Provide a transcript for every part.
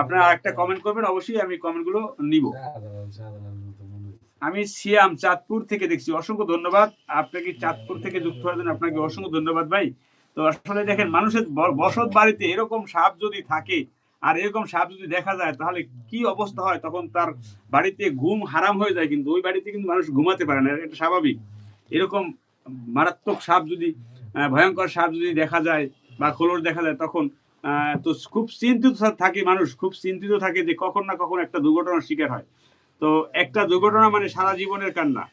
আপনারা একটা কমেন্ট করবেন অবশ্যই আমি কমেন্টগুলো নিব। আমি সিয়াম চাঁদপুর থেকে দেখছি অসংখ্য ধন্যবাদ। আপনাকে চাঁদপুর থেকে যুক্ত হওয়ার জন্য আপনাকে অসংখ্য ধন্যবাদ ভাই। তো আসলে দেখেন মানুষের বসত বাড়িতে এরকম সাপ যদি থাকে আর এরকম সাপ যদি দেখা যায় তাহলে কি অবস্থা হয়? তখন তার বাড়িতে ঘুম হারাম হয়ে যায় কিন্তু ওই বাড়িতে কিন্তু মানুষ ঘুমাতে পারে না এটা স্বাভাবিক। এরকম মারাত্মক সাপ যদি ভয়ঙ্কর সাপ যদি দেখা যায় বা খোলর দেখা যায় তখন তো খুব চিন্তিত থাকে মানুষ খুব চিন্তিত থাকে যে কখন না কখন একটা দুর্ঘটনার শিকার হয়। তো একটা দুর্ঘটনা মানে সারা জীবনের কান্না।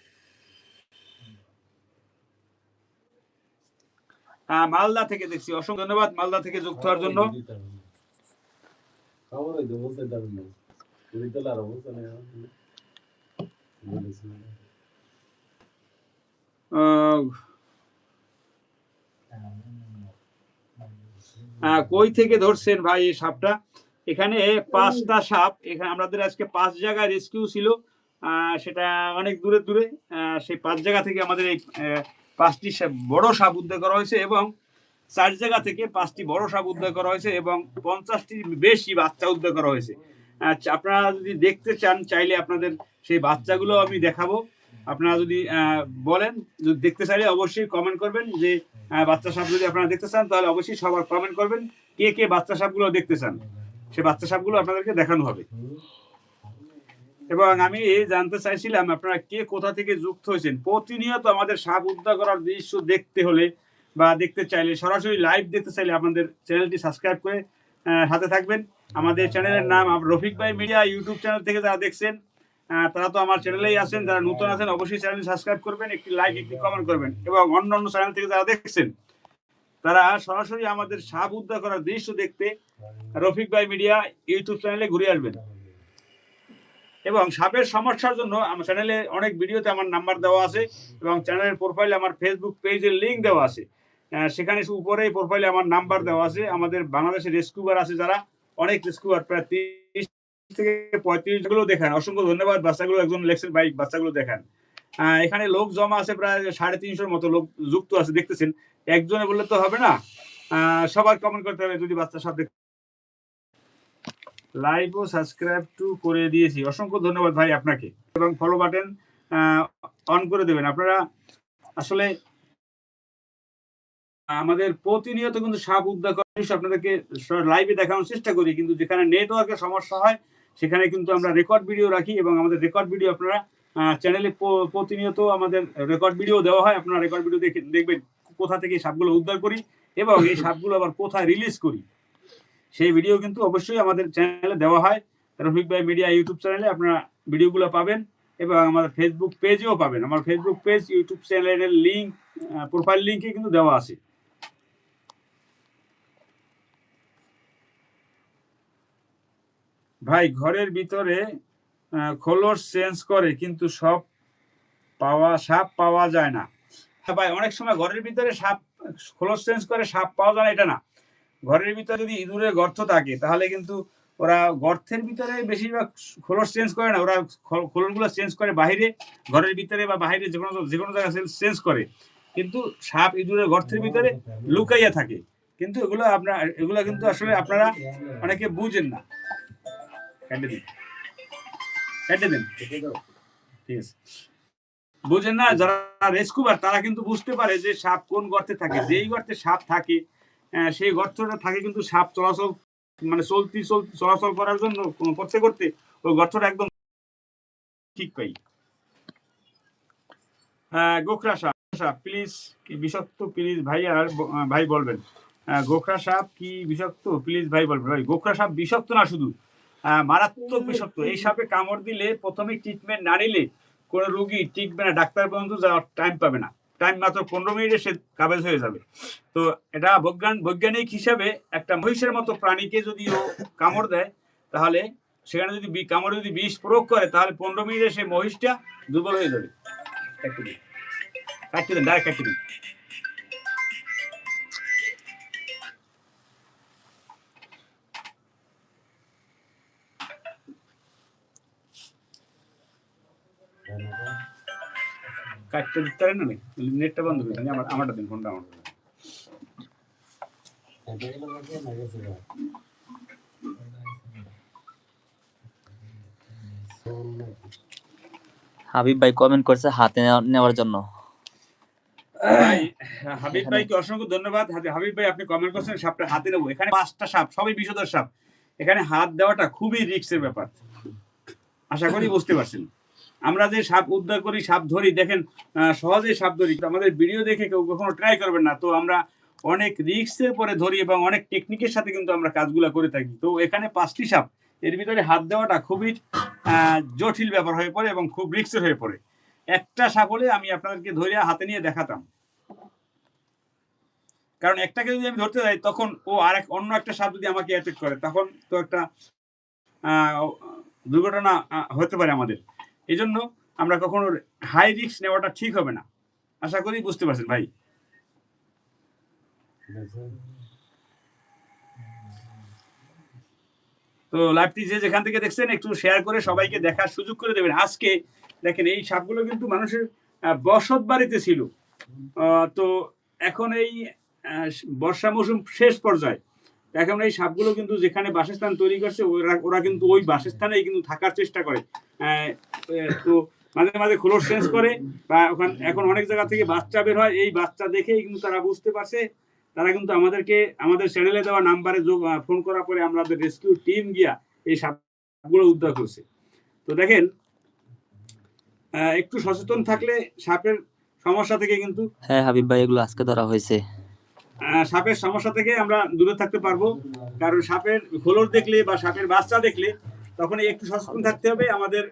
আহ, মালদা থেকে দেখছি অসংখ্য ধন্যবাদ মালদা থেকে যুক্ত হওয়ার জন্য। খবর হইতো বলতে পারবেন না পুরি তোলার অবস্থা নেই আহ, আহ, কই থেকে ধরছেন ভাই এই সাপটা? এখানে পাঁচটা সাপ, এখানে আমাদের আজকে পাঁচ জায়গায় রেস্কিউ ছিল। সেটা অনেক দূরে দূরে সেই পাঁচ জায়গা থেকে আমাদের এই পাঁচটি বড় সাপ উদ্ধার করা হয়েছে এবং চার জায়গা থেকে পাঁচটি বড় সাপ উদ্ধার করা হয়েছে এবং পঞ্চাশটি বেশি বাচ্চা উদ্ধার করা হয়েছে। আচ্ছা আপনারা যদি দেখতে চান, চাইলে আপনাদের সেই বাচ্চাগুলো আমি দেখাবো। আপনারা যদি বলেন, যদি দেখতে চাইলে অবশ্যই কমেন্ট করবেন যে বাচ্চা সাপ যদি আপনারা দেখতে চান, তাহলে অবশ্যই সবার কমেন্ট করবেন, কে কে বাচ্চা সাপগুলো দেখতে চান। সে বাচ্চা সাপগুলো আপনাদেরকে দেখানো হবে। এবং আমি জানতে চাইছিলাম, আপনারা কে কোথা থেকে যুক্ত হয়েছেন? প্রতিনিয়ত আমাদের সাপ উদ্ধার করার দৃশ্য দেখতে হলে বা দেখতে চাইলে, সরাসরি লাইভ দেখতে চাইলে আপনাদের চ্যানেলটি সাবস্ক্রাইব করে সাথে থাকবেন। আমাদের চ্যানেলের নাম রফিক ভাই মিডিয়া ইউটিউব চ্যানেল থেকে যারা দেখছেন তারা তো আমার চ্যানেলেই আছেন, যারা নতুন আছেন, অবশ্যই চ্যানেল সাবস্ক্রাইব করবেন, একটি লাইক একটি কমেন্ট করবেন, এবং অন্য অন্য চ্যানেল থেকে যারা দেখছেন, তারা সরাসরি আমাদের সাপ উদ্ধার করার দৃশ্য দেখতে রফিক ভাই মিডিয়া ইউটিউব চ্যানেলে ঘুরে আসবেন। এবং সাপের সমস্যার জন্য আমার চ্যানেলে অনেক ভিডিওতে আমার নাম্বার দেওয়া আছে, এবং চ্যানেলের প্রোফাইলে আমার ফেসবুক পেজের লিঙ্ক দেওয়া আছে। সেখানে উপরে প্রোফাইলে আমার নাম্বার দেওয়া আছে। আমাদের বাংলাদেশের রেস্কিউবার আছে যারা, অনেক রেস্কিউবার প্রায় থেকে পঁয়ত্রিশগুলো দেখান। অসংখ্য ধন্যবাদ, বাচ্চাগুলো একজন লেখছেন ভাই বাচ্চাগুলো দেখান। এখানে লোক জমা আছে প্রায় সাড়ে তিনশোর মতো, লোক যুক্ত আছে, দেখতেছেন। একজনে বললে তো হবে না? সবার কমেন্ট করতে হবে যদি লাইভ ও সাবস্ক্রাইব টু করে দিয়েছি। অসংখ্য ধন্যবাদ ভাই আপনাকে। এবং ফলো বাটন অন করে দেবেন। আপনারা আসলে আমাদের প্রতিনিয়ত কিন্তু সাপ উদ্ধার দৃশ্য আপনাদেরকে লাইভে দেখানোর চেষ্টা করি, কিন্তু যেখানে নেটওয়ার্কের সমস্যা হয় সেখানে কিন্তু আমরা রেকর্ড ভিডিও রাখি এবং আমাদের রেকর্ড ভিডিও আপনারা চ্যানেলে প্রতিনিয়ত আমাদের রেকর্ড ভিডিও দেওয়া হয়। আপনারা রেকর্ড ভিডিও দেখে দেখবেন কোথা থেকে সাপগুলো উদ্ধার করি এবং এই সাপগুলো আবার কোথায় রিলিজ করি। সেই ভিডিও কিন্তু অবশ্যই আমাদের চ্যানেলে দেওয়া হয়। রফিক ভাই মিডিয়া ইউটিউব চ্যানেলে আপনারা ভিডিওগুলো পাবেন এবং আমাদের ফেসবুক পেজেও পাবেন। আমার ফেসবুক পেজ ইউটিউব চ্যানেলের লিঙ্ক প্রোফাইল লিঙ্কে কিন্তু দেওয়া আছে। ভাই, ঘরের ভিতরে খোলস চেঞ্জ করে, কিন্তু সব পাওয়া, সাপ পাওয়া যায় না। হ্যাঁ ভাই, অনেক সময় ঘরের ভিতরে সাপ খোলস চেঞ্জ করে, সাপ পাওয়া যায় না, এটা না। ঘরের ভিতরে যদি ইঁদুরের গর্ত থাকে, তাহলে কিন্তু ওরা গর্তের ভিতরে বেশিরভাগ খোলস চেঞ্জ করে না। ওরা খোলসগুলো চেঞ্জ করে বাইরে ঘরের ভিতরে বা বাইরে যে কোনো যে কোনো জায়গায় চেঞ্জ করে। কিন্তু সাপ ইঁদুরের গর্তের ভিতরে লুকাইয়া থাকে। কিন্তু এগুলো আপনার, এগুলো কিন্তু আসলে আপনারা অনেকে বুঝেন না। বুঝেন না, যারা রেস্কুবার তারা কিন্তু বুঝতে পারে যে সাপ কোন গর্তে থাকে। যেই গর্তে সাপ থাকে সেই গর্তটা থাকে কিন্তু সাপ চলাচল মানে চলতি চলতি, চলাচল করার জন্য করতে করতে ওই গর্তটা একদম ঠিক পাই। গোখরা সাপ সাপ প্লিজ কি বিষাক্ত প্লিজ ভাই, আর ভাই বলবেন। গোখরা সাপ কি বিষাক্ত? প্লিজ ভাই বলবেন। ভাই গোখরা সাপ বিষাক্ত না শুধু। মারাত্মক বিষাক্ত। এই সাপে কামড় দিলে প্রথমে ট্রিটমেন্ট না নিলে কোনো রোগী টিকবে না, ডাক্তার পর্যন্ত যাওয়ার টাইম পাবে না। টাইম মাত্র পনেরো মিনিটে সে কাবেজ হয়ে যাবে। তো এটা বৈজ্ঞান, বৈজ্ঞানিক হিসাবে একটা মহিষের মতো প্রাণীকে যদি ও কামড় দেয়, তাহলে সেখানে যদি কামড়ে যদি বিষ প্রয়োগ করে, তাহলে পনেরো মিনিটে সেই মহিষটা দুর্বল হয়ে যাবে। কাটতে দিন, ডাইরেক্ট কাটতে দিন। কাটতে দিতে পারেন না নেটটা বন্ধ করে আমার আমারটা দিন ফোনটা আমার। হাবিব ভাই কমেন্ট করছে হাতে নেওয়ার জন্য। হাবিব ভাই ভাইকে অসংখ্য ধন্যবাদ। হাবিব ভাই আপনি কমেন্ট করছেন সাপটা হাতে নেব। এখানে পাঁচটা সাপ সবই বিষধর সাপ। এখানে হাত দেওয়াটা খুবই রিক্সের ব্যাপার। আশা করি বুঝতে পারছেন। আমরা যে সাপ উদ্ধার করি, সাপ ধরি, দেখেন সহজেই সাপ ধরি। আমাদের ভিডিও দেখে কেউ কখনো ট্রাই করবেন না। তো আমরা অনেক রিস্কের পরে ধরি এবং অনেক টেকনিকের সাথে কিন্তু আমরা কাজগুলো করে থাকি। তো এখানে পাঁচটি সাপ, এর ভিতরে হাত দেওয়াটা খুবই জটিল ব্যাপার হয়ে পড়ে এবং খুব রিস্কের হয়ে পড়ে। একটা সাপ হলে আমি আপনাদেরকে ধরিয়া হাতে নিয়ে দেখাতাম। কারণ একটাকে যদি আমি ধরতে যাই, তখন ও আরেক, অন্য একটা সাপ যদি আমাকে অ্যাটাক করে, তখন তো একটা দুর্ঘটনা হতে পারে আমাদের। এই জন্য আমরা কখনো হাই রিস্ক নেওয়াটা ঠিক হবে না। আশা করি বুঝতে পারছেন ভাই। তো লাইভটি যে যেখান থেকে দেখছেন, একটু শেয়ার করে সবাইকে দেখার সুযোগ করে দেবেন। আজকে দেখেন, এই সাপগুলো কিন্তু মানুষের বসত বাড়িতে ছিল। তো এখন এই বর্ষা মৌসুম শেষ পর্যায়ে। এখন এই সাপগুলো কিন্তু যেখানে বাসস্থান তৈরি করছে, ওরা কিন্তু ওই বাসস্থানেই কিন্তু থাকার চেষ্টা করে। তো মাঝে মাঝে খোলস চেঞ্জ করে, বা ওখান, এখন অনেক জায়গা থেকে বাচ্চা বের হয়, এই বাচ্চা দেখেই কিন্তু তারা বুঝতে পারছে। তারা কিন্তু আমাদেরকে, আমাদের চ্যানেলে দেওয়া নাম্বারে ফোন করার পরে আমাদের রেস্কিউ টিম গিয়া এই সাপগুলো উদ্ধার করছে। তো দেখেন একটু সচেতন থাকলে সাপের সমস্যা থেকে কিন্তু হ্যাঁ হাবিব ভাই, এগুলো আজকে ধরা হয়েছে। সাপের সমস্যা থেকে আমরা দূরে থাকতে পারব। কারণ সাপের খোলর দেখলে বা সাপের বাচ্চা দেখলে তখন একটু সচেতন থাকতে হবে, আমাদের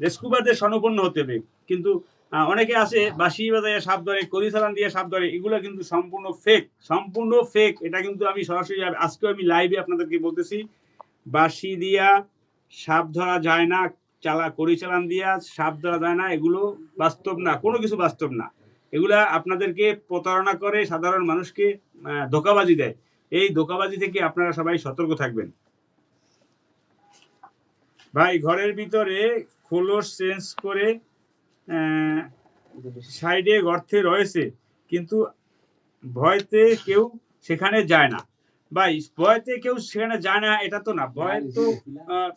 রেস্কুবারদের স্বর্ণপন্ন হতে হবে। কিন্তু অনেকে আছে বাসি বাজায় সাপ ধরে করি চালান দিয়ে সাপ ধরে, এগুলো কিন্তু সম্পূর্ণ ফেক সম্পূর্ণ ফেক এটা কিন্তু আমি সরাসরি আজকেও আমি লাইভে আপনাদেরকে বলতেছি বাসি দিয়া সাপ ধরা যায় না, চালা করি চালান দিয়া সাপ ধরা যায় না, এগুলো বাস্তব না, কোনো কিছু বাস্তব না। এগুলা আপনাদেরকে প্রতারণা করে সাধারণ মানুষকে ধোকাবাজি দেয়। এই ধোকাবাজি থেকে আপনারা সবাই সতর্ক থাকবেন। ভাই, ঘরের ভিতরে খোলস চেঞ্জ করে সাইডে গর্তে রয়েছে, কিন্তু ভয়তে কেউ সেখানে যায় না। ভাই, ভয়তে কেউ সেখানে যায় না, এটা তো না। ভয় তো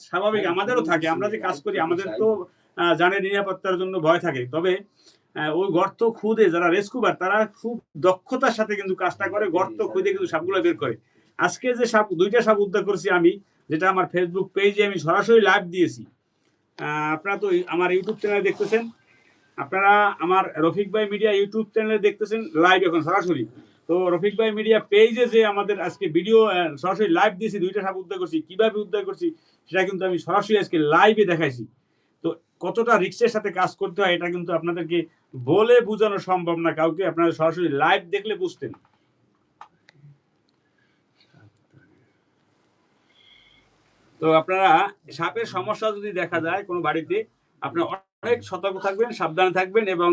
স্বাভাবিক, আমাদেরও থাকে। আমরা যে কাজ করি, আমাদের তো জানের নিরাপত্তার জন্য ভয় থাকে। তবে ওই গর্ত খুদে যারা রেস্কুবার তারা খুব দক্ষতার সাথে কিন্তু কাজটা করে। গর্ত খুদে কিন্তু সাপগুলো বের করে। আজকে যে সাপ, দুইটা সাপ উদ্ধার করছি আমি, যেটা আমার ফেসবুক পেজে আমি সরাসরি লাইভ দিয়েছি। আপনারা তো আমার ইউটিউব চ্যানেলে দেখতেছেন। আপনারা আমার রফিক ভাই মিডিয়া ইউটিউব চ্যানেলে দেখতেছেন লাইভ এখন সরাসরি। তো রফিক ভাই মিডিয়া পেজে যে আমাদের আজকে ভিডিও সরাসরি লাইভ দিয়েছি, দুইটা সাপ উদ্ধার করছি, কীভাবে উদ্ধার করছি, সেটা কিন্তু আমি সরাসরি আজকে লাইভে দেখাইছি। কতটা রিক্সের সাথে কাজ করতে হয় এটা কিন্তু আপনাদেরকে বলে বোঝানো সম্ভব না। কাউকে আপনারা সরাসরি লাইভ দেখলে বুঝতেন। তো আপনারা সাপের সমস্যা যদি দেখা যায় কোনো বাড়িতে আপনারা অনেক সতর্ক থাকবেন, সাবধানে থাকবেন এবং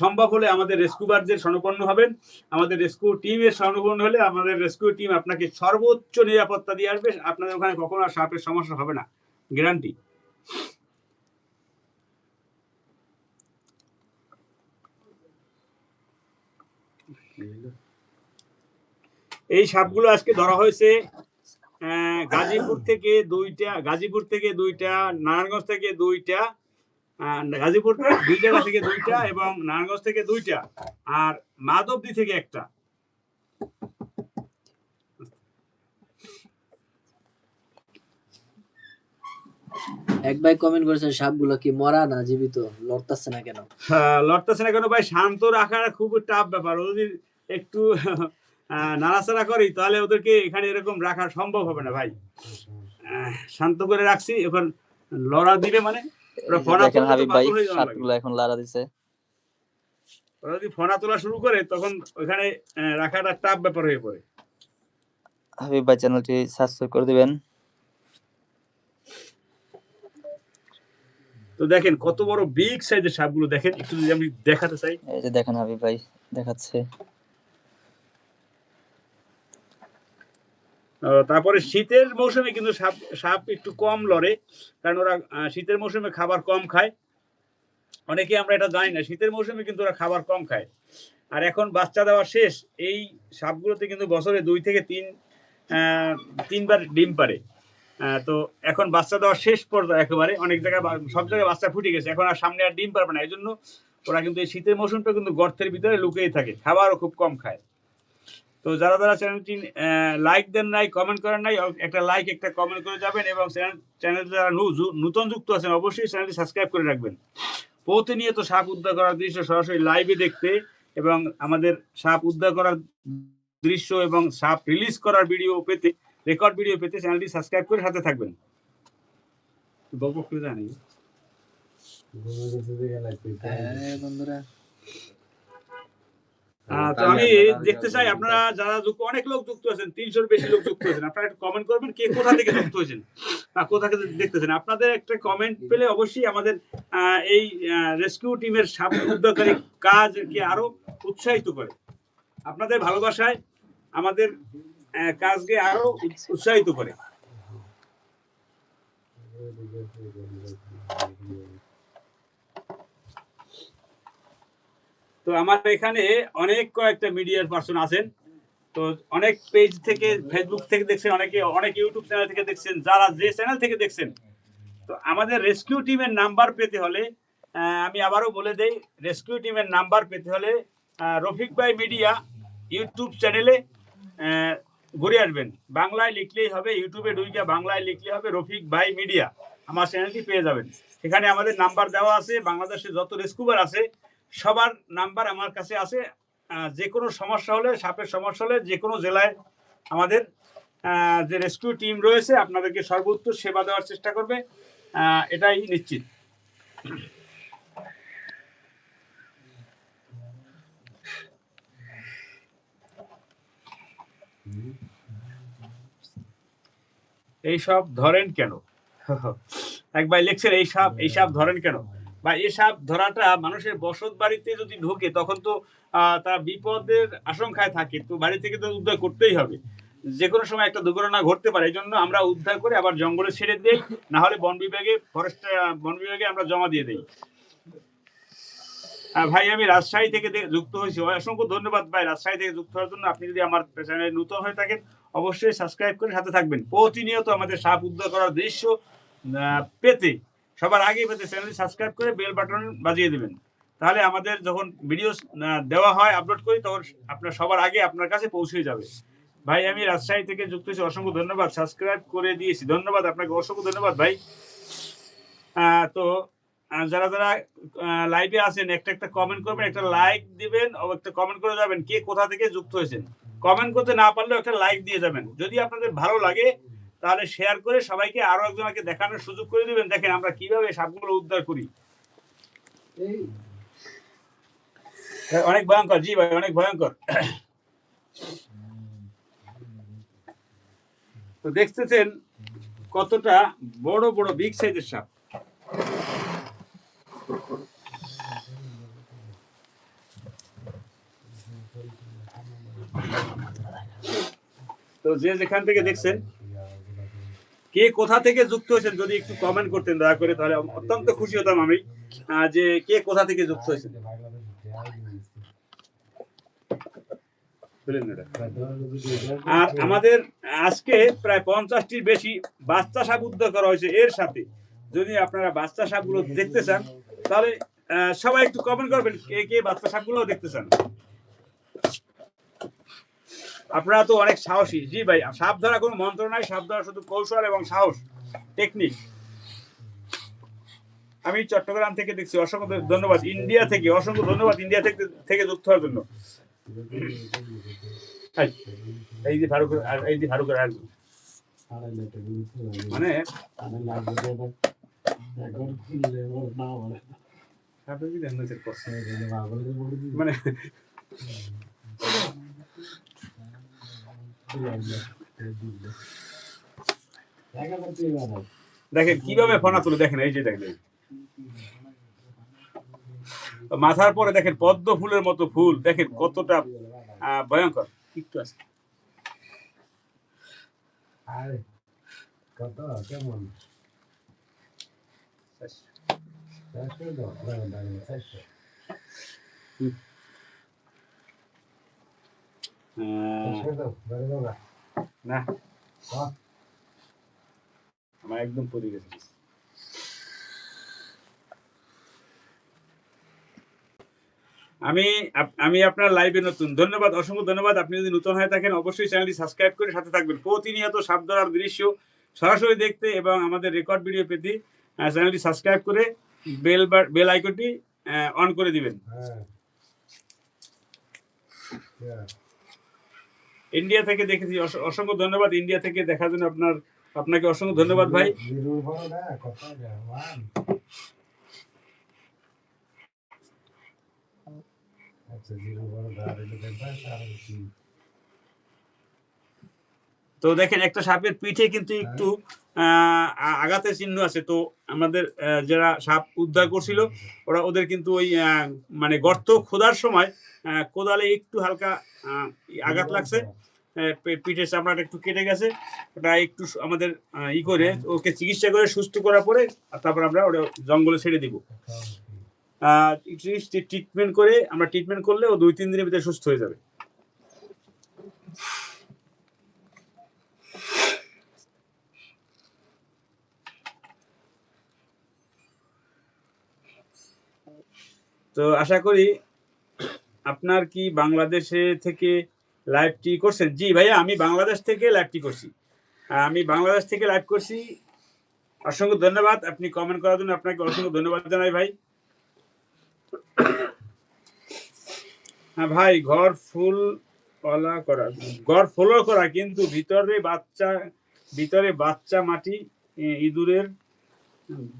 সম্ভব হলে আমাদের রেস্কিউবারদের স্বর্ণপন্ন হবেন। আমাদের রেস্কিউ টিমের স্বর্ণপন্ন হলে আমাদের রেস্কিউ টিম আপনাকে সর্বোচ্চ নিরাপত্তা দিয়ে আসবে। আপনাদের ওখানে কখনো আর সাপের সমস্যা হবে না। গ্যারান্টি এই সাপগুলো আজকে ধরা হয়েছে গাজীপুর থেকে দুইটা, গাজীপুর থেকে দুইটা, নারায়ণগঞ্জ থেকে দুইটা গাজীপুর দুই জায়গা থেকে দুইটা এবং নারায়ণগঞ্জ থেকে দুইটা, আর মাধবদী থেকে একটা। এক ভাই কমেন্ট করেছেন সাপগুলো কি মরা না জীবিত? লড়তাছে না কেন? আহ, লড়তেছে না কেন ভাই? শান্ত রাখা খুব টাফ ব্যাপার। যদি একটু নাড়াচাড়া করি তাহলে ওদেরকে এখানে এরকম রাখা সম্ভব হবে না ভাই। শান্ত করে রাখছি। এখন লড়া দিবে মানে? ওরা দেখেন হাবিব ভাই হয়ে। সাপগুলো এখন লারা দিছে। ওরা যদি ফনা তোলা শুরু করে তখন ওখানে রাখাটা টাফ ব্যাপার হয়ে পড়ে। হাবিব ভাই চ্যানেলটি সাবস্ক্রাইব করে দিবেন। তো দেখেন কত বড় বিগ সাইজের সাপগুলো দেখেন একটু যদি আমি দেখাতে চাই। এই যে দেখেন হাবিব ভাই দেখাচ্ছে। তারপরে শীতের মৌসুমে কিন্তু সাপ সাপ একটু কম লড়ে কারণ ওরা শীতের মৌসুমে খাবার কম খায়। অনেকে আমরা এটা জানি না শীতের মৌসুমে কিন্তু ওরা খাবার কম খায়। আর এখন বাচ্চা দেওয়া শেষ এই সাপগুলোতে কিন্তু বছরে দুই থেকে তিন আহ, তিনবার ডিম পারে তো এখন বাচ্চা দেওয়ার শেষ পর্যায়ে একেবারে অনেক জায়গায় সব জায়গায় বাচ্চা ফুটে গেছে। এখন আর সামনে আর ডিম পারবে না। এই জন্য ওরা কিন্তু এই শীতের মৌসুমটা কিন্তু গর্তের ভিতরে লুকিয়েই থাকে। খাবারও খুব কম খায়। তো যারা যারা চ্যানেলটি লাইক দেন নাই কমেন্ট করেন নাই একটা লাইক একটা কমেন্ট করে যাবেন এবং চ্যানেল যারা নূতন যুক্ত আছেন, অবশ্যই চ্যানেলটি সাবস্ক্রাইব করে রাখবেন। প্রতিনিয়ত সাপ উদ্ধার করার দৃশ্য সরাসরি লাইভে দেখতে এবং আমাদের সাপ উদ্ধার করার দৃশ্য এবং সাপ রিলিজ করার ভিডিও পেতে রেকর্ড ভিডিও পেতে চ্যানেলটি সাবস্ক্রাইব করে সাথে থাকবেন। গল্প জানি। হ্যাঁ বন্ধুরা। তো আমি দেখতে চাই আপনারা যারা যুক্ত অনেক লোক যুক্ত আছেন তিনশোর বেশি লোক যুক্ত আছেন। আপনারা একটু কমেন্ট করবেন কে কোথা থেকে যুক্ত হয়েছেন বা কোথা থেকে দেখতেছেন আপনাদের একটা কমেন্ট পেলে অবশ্যই আমাদের এই রেস্কিউ টিমের উদ্ধারকারী কাজকে আরও উৎসাহিত করে। আপনাদের ভালোবাসায় আমাদের কাজকে আরও উৎসাহিত করে। তো আমার এখানে অনেক কয়েকটা মিডিয়ার পার্সন আছেন। তো অনেক পেজ থেকে ফেসবুক থেকে দেখছেন, অনেকে, অনেক ইউটিউব চ্যানেল থেকে দেখছেন, যারা যে চ্যানেল থেকে দেখছেন। তো আমাদের রেস্কিউ টিমের নাম্বার পেতে হলে আমি আবারও বলে দেই রেস্কিউ টিমের নাম্বার পেতে হলে রফিক ভাই মিডিয়া ইউটিউব চ্যানেলে ঘুরে আসবেন। বাংলায় লিখলেই হবে, ইউটিউবে ঢুকে বাংলায় লিখলে হবে, রফিক বাই মিডিয়া আমার চ্যানেলটি পেয়ে যাবেন। সেখানে আমাদের নাম্বার দেওয়া আছে, বাংলাদেশে যত রেস্কিউবার আছে, সবার নাম্বার আমার কাছে আছে। যে কোনো সমস্যা হলে, সাপের সমস্যা হলে যে কোনো জেলায় আমাদের যে রেস্কিউ টিম রয়েছে, আপনাদেরকে সর্বোচ্চ সেবা দেওয়ার চেষ্টা করবে। এটাই নিশ্চিত। এই সব ধরেন কেন? একবার লিখছেন, এই সাপ ধরেন কেন? বা এই ধরাটা মানুষের বসত বাড়িতে যদি ঢোকে, তখন তো তার বিপদের আশঙ্কায় থাকে। তো বাড়ি থেকে তো উদ্ধার করতেই হবে। যে কোনো সময় একটা দুর্ঘটনা ঘটতে পারে, এই জন্য আমরা উদ্ধার করে আবার জঙ্গলে ছেড়ে দিই। না হলে বন বিভাগে ফরেস্ট বন বিভাগে আমরা জমা দিয়ে দিই। ভাই, আমি রাজশাহী থেকে যুক্ত হয়েছি। অসংখ্য ধন্যবাদ ভাই, রাজশাহী থেকে যুক্ত হওয়ার জন্য। আপনি যদি আমার চ্যানেলে নতুন হয়ে থাকেন, অবশ্যই সাবস্ক্রাইব করে সাথে থাকবেন। প্রতিনিয়ত আমাদের সাপ উদ্ধার করার দৃশ্য পেতে, সবার আগে পেতে চ্যানেল সাবস্ক্রাইব করে বেল বাটন বাজিয়ে দেবেন। তাহলে আমাদের যখন ভিডিও দেওয়া হয়, আপলোড করি, তখন আপনার সবার আগে আপনার কাছে পৌঁছে যাবে। ভাই, আমি রাজশাহী থেকে যুক্ত হয়েছি। অসংখ্য ধন্যবাদ। সাবস্ক্রাইব করে দিয়েছি। ধন্যবাদ আপনাকে। অসংখ্য ধন্যবাদ ভাই। তো যারা যারা লাইভে আছেন, একটা একটা কমেন্ট করবেন, একটা লাইক দিবেন একটা কমেন্ট করে যাবেন কে কোথা থেকে যুক্ত হয়েছেন। কমেন্ট করতে না পারলেও একটা লাইক দিয়ে যাবেন। যদি আপনাদের ভালো লাগে, তাহলে শেয়ার করে সবাইকে আরও একজনকে দেখানোর সুযোগ করে দিবেন। দেখেন আমরা কীভাবে সাপগুলো উদ্ধার করি। অনেক ভয়ঙ্কর, জি ভাই, অনেক ভয়ঙ্কর। তো দেখতেছেন কতটা বড় বড় বিগ সাইজের সাপ। যে যেখান থেকে দেখছেন, কে কোথা থেকে যুক্ত হয়েছেন যদি একটু কমেন্ট করতেন দয়া করে, তাহলে অত্যন্ত খুশি হতাম আমি যে কে কোথা থেকে যুক্ত হয়েছেন। আর আমাদের আজকে প্রায় পঞ্চাশটির বেশি বাচ্চা সাপ উদ্ধার করা হয়েছে। এর সাথে যদি আপনারা বাচ্চা সাপগুলো দেখতে চান, তাহলে সবাই একটু কমেন্ট করবেন কে কে বাচ্চা সাপগুলো দেখতে চান। আপনারা তো অনেক সাহসী। জি ভাই সাপ ধরা কোনো মন্ত্র নাই সাপ ধরা শুধু কৌশল এবং সাহস টেকনিক আমি চট্টগ্রাম থেকে দেখছি অসংখ্য ধন্যবাদ। ইন্ডিয়া থেকে অসংখ্য ধন্যবাদ ইন্ডিয়া থেকে থেকে যুক্ত হওয়ার জন্য। এই, যে ফারুক এই যে ফারুক মানে ছিল? মানে দেখেন কীভাবে ফোনা তুলে দেখেন এই যে দেখেন মাথার পরে দেখেন পদ্ম ফুলের মতো ফুল। দেখেন কতটা ভয়ঙ্কর। একটু আছে। কত কেমন? আমার একদম গেছে। আমি আমি আপনার লাইভে নতুন। ধন্যবাদ, অসংখ্য ধন্যবাদ। আপনি যদি নতুন হয়ে থাকেন, অবশ্যই চ্যানেলটি সাবস্ক্রাইব করে সাথে থাকবেন। প্রতিনিয়ত সাপ দৃশ্য সরাসরি দেখতে এবং আমাদের রেকর্ড ভিডিও পেতে চ্যানেলটি সাবস্ক্রাইব করে বেল বেল আইকনটি অন করে দিবেন। হ্যাঁ. ইন্ডিয়া থেকে দেখেছি। অসংখ্য ধন্যবাদ ইন্ডিয়া থেকে দেখার জন্য আপনার, আপনাকে অসংখ্য ধন্যবাদ ভাই। তো দেখেন, একটা সাপের পিঠে কিন্তু একটু আঘাতের চিহ্ন আছে। তো আমাদের যারা সাপ উদ্ধার করছিল, ওরা ওদের কিন্তু ওই মানে গর্ত খোদার সময় কোদালে একটু হালকা আঘাত লাগছে। পিঠের চামড়াটা একটু কেটে গেছে। ওটা একটু আমাদের ই করে ওকে চিকিৎসা করে সুস্থ করার পরে তারপর আমরা ওটা জঙ্গলে ছেড়ে দিব। ট্রিটমেন্ট করে আমরা ট্রিটমেন্ট করলে ও দুই, তিন দিনের ভিতরে সুস্থ হয়ে যাবে। তো আশা করি আপনার কি বাংলাদেশে থেকে লাইভটি করছেন? জি ভাইয়া, আমি বাংলাদেশ থেকে লাইভটি করছি। আমি বাংলাদেশ থেকে লাইভ করছি। অসংখ্য ধন্যবাদ। আপনি কমেন্ট করার জন্য আপনাকে অসংখ্য ধন্যবাদ জানাই ভাই। হ্যাঁ ভাই, ঘর ফুল কলা করা। ঘর ফুলও করা, কিন্তু ভিতরে বাচ্চা ভিতরে বাচ্চা মাটি ইঁদুরের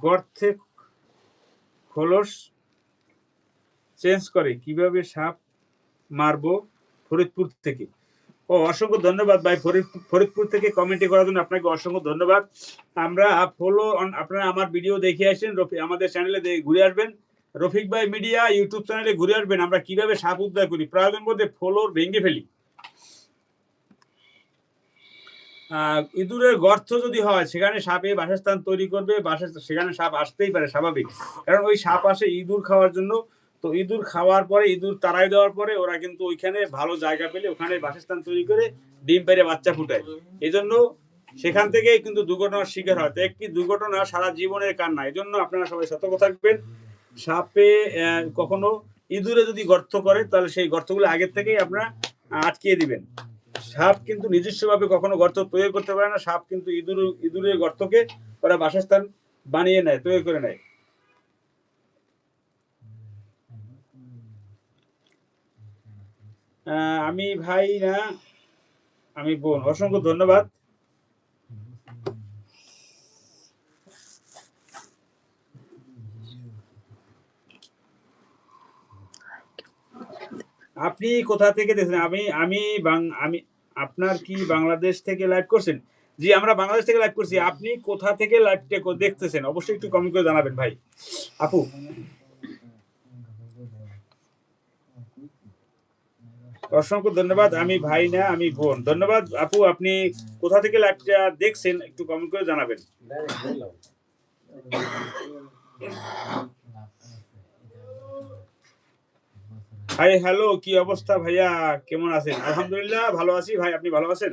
গর্তে খোলস চেঞ্জ করে, কীভাবে সাপ মারবো ফরিদপুর থেকে। ও, অসংখ্য ধন্যবাদ ভাই ফরিদ- ফরিদপুর থেকে কমেন্টে করার জন্য আপনাকে অসংখ্য ধন্যবাদ। আমরা ফলো আপনারা আমার ভিডিও দেখে আসেন, রফি, আমাদের চ্যানেলে ঘুরে আসবেন। রফিক ভাই মিডিয়া ইউটিউব চ্যানেলে ঘুরে আসবেন, আমরা কীভাবে সাপ উদ্ধার করি প্রয়োজন মধ্যে ফলোর ভেঙে ফেলি। ইঁদুরের গর্ত যদি হয়, সেখানে সাপে বাসস্থান তৈরি করবে বাসা সেখানে সাপ আসতেই পারে, স্বাভাবিক। কারণ ওই সাপ আসে ইঁদুর খাওয়ার জন্য তো ইঁদুর খাওয়ার পরে, ইঁদুর তাড়াই দেওয়ার পরে ওরা কিন্তু ওইখানে ভালো জায়গা পেলে ওখানে বাসস্থান তৈরি করে ডিম পেরে বাচ্চা ফুটায়। এই জন্য সেখান থেকেই কিন্তু দুর্ঘটনার শিকার হয়। তো একটি দুর্ঘটনা সারা জীবনের কান্না। এই জন্য আপনারা সবাই সতর্ক থাকবেন। সাপে কখনো ইঁদুরে যদি গর্ত করে, তাহলে সেই গর্তগুলো আগের থেকেই আপনারা আটকিয়ে দিবেন। সাপ কিন্তু নিজস্বভাবে কখনো গর্ত তৈরি করতে পারে না। সাপ কিন্তু ইঁদুর, ইঁদুরের গর্তকে ওরা বাসস্থান বানিয়ে নেয়, তৈরি করে নেয়। আমি ভাই না, আমি বোন। অসংখ্য ধন্যবাদ। আপনি কোথা থেকে দেখছেন? আমি আমি আমি, আপনার কি বাংলাদেশ থেকে লাইভ করছেন? জি, আমরা বাংলাদেশ থেকে লাইভ করছি। আপনি কোথা থেকে লাইভটা দেখতেছেন? অবশ্যই একটু কমেন্ট করে জানাবেন ভাই। আপু। অসংখ্য ধন্যবাদ। আমি ভাই না আমি বোন। ধন্যবাদ আপু আপনি কোথা থেকে লাইভটা দেখছেন একটু কমেন্ট করে জানাবেন। হাই হ্যালো কি অবস্থা ভাইয়া? কেমন আছেন? আলহামদুলিল্লাহ ভালো আছি। ভাই আপনি ভালো আছেন?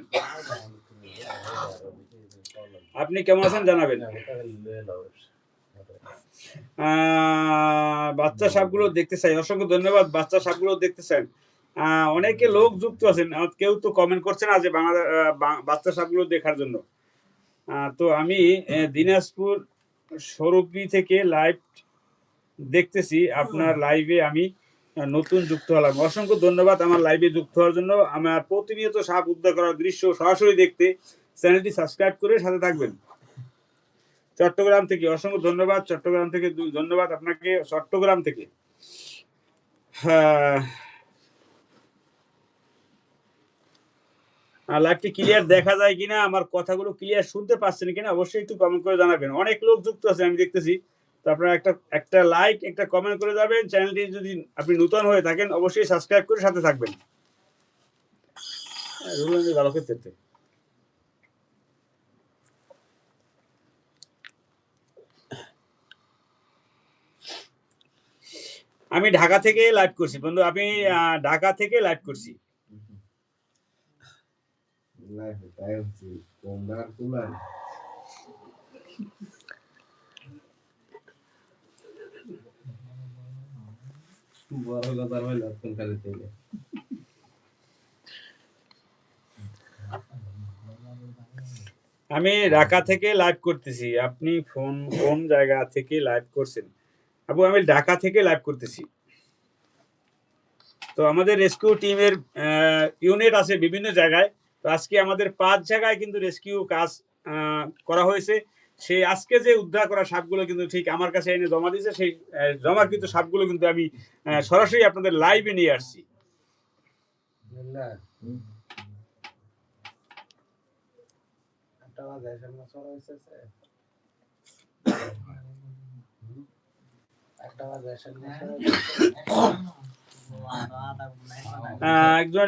আপনি কেমন আছেন জানাবেন। বাচ্চা সাপগুলো দেখতে চাই। অসংখ্য ধন্যবাদ বাচ্চা সাপগুলো দেখতে আহ, অনেকে লোক যুক্ত আছেন কেউ তো কমেন্ট করছে না যে বাংলা বাচ্চা সাপগুলো দেখার জন্য। তো আমি দিনাজপুর স্বরূপী থেকে লাইভ দেখতেছি, আপনার লাইভে আমি নতুন যুক্ত হলাম। অসংখ্য ধন্যবাদ আমার লাইভে যুক্ত হওয়ার জন্য। আমার প্রতিনিয়ত সাপ উদ্ধার করার দৃশ্য সরাসরি দেখতে চ্যানেলটি সাবস্ক্রাইব করে সাথে থাকবেন। চট্টগ্রাম থেকে অসংখ্য ধন্যবাদ, চট্টগ্রাম থেকে ধন্যবাদ আপনাকে, চট্টগ্রাম থেকে। হ্যাঁ লাইভটি ক্লিয়ার দেখা যায় কিনা আমার কথাগুলো ক্লিয়ার শুনতে পাচ্ছেন কিনা অবশ্যই একটু কমেন্ট করে জানাবেন। অনেক লোক যুক্ত আছে আমি দেখতেছি। তো আপনারা একটা একটা লাইক একটা কমেন্ট করে যাবেন। চ্যানেলটি যদি আপনি নতুন হয়ে থাকেন অবশ্যই সাবস্ক্রাইব করে সাথে থাকবেন। হ্যাঁ, আমি ঢাকা থেকে লাইভ করছি। বন্ধু আমি ঢাকা থেকে লাইভ করছি। আমি ঢাকা থেকে লাইভ করতেছি। আপনি ফোন কোন জায়গা থেকে লাইভ করছেন? আবু, আমি ঢাকা থেকে লাইভ করতেছি। তো আমাদের রেস্কিউ টিমের ইউনিট আছে বিভিন্ন জায়গায়। তো আজকে আমাদের পাঁচ জায়গায় কিন্তু রেস্কিউ কাজ করা হয়েছে। সেই আজকে যে উদ্ধার করা সাপগুলো কিন্তু ঠিক আমার কাছে এনে জমা দিয়েছে সেই আহ, জমা কিন্তু সাপগুলো কিন্তু আমি সরাসরি আপনাদের লাইভে নিয়ে আসছি। একজন